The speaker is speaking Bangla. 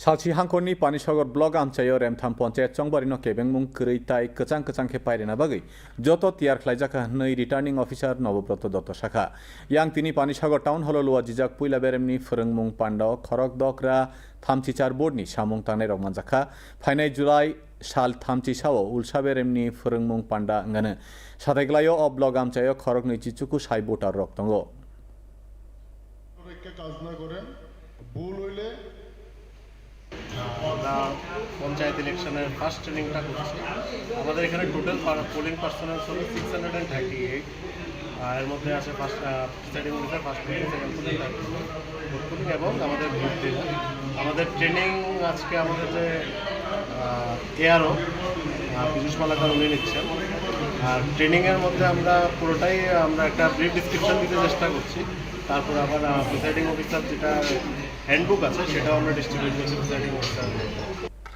salchi hangkorni panisagor blog amchayo remtham panchayat chongbarino kebengmung kwrui tai kwchang kwchang khe pairena bagui joto tiyar khlaijaka hnoi returning officer নবব্রত Datta শাখা tini panisagor town hall luwa jijak puila beremni phwrwngmung pandao khorok dokra thamchichar boardni samung tangnai rok manjakha phainai july সাল থামচি সাও উলসা বেরেমনি ফোরংমুং পান্ডা ngano সাথাইগ্লায় অ ব্লগ আমচায় খরক নৈচিচুকু সাই বোটার রক্তঙ্গ ভুল হইলে আমরা পঞ্চায়েত ইলেকশনের ফার্স্ট ট্রেনিংটা করছি। আমাদের এখানে টোটাল পোলিং পার্সোনাল হলো six hundred and thirty eight এর মধ্যে আছে first presiding officer first polling second polling third এবং আমাদের ভোট আমাদের ট্রেনিং আজকে আমাদের যে এআরও পীযুষ মালাকার উনি নিচ্ছেন। আর ট্রেনিংয়ের মধ্যে আমরা পুরোটাই, আমরা একটা ব্রিফ ডিসক্রিপশন দিতে চেষ্টা করছি। তারপর আবার প্রিসাইডিং অফিসার যেটা হ্যান্ডবুক আছে, সেটাও আমরা ডিস্ট্রিবিউট করছি প্রিসাইডিং অফিসার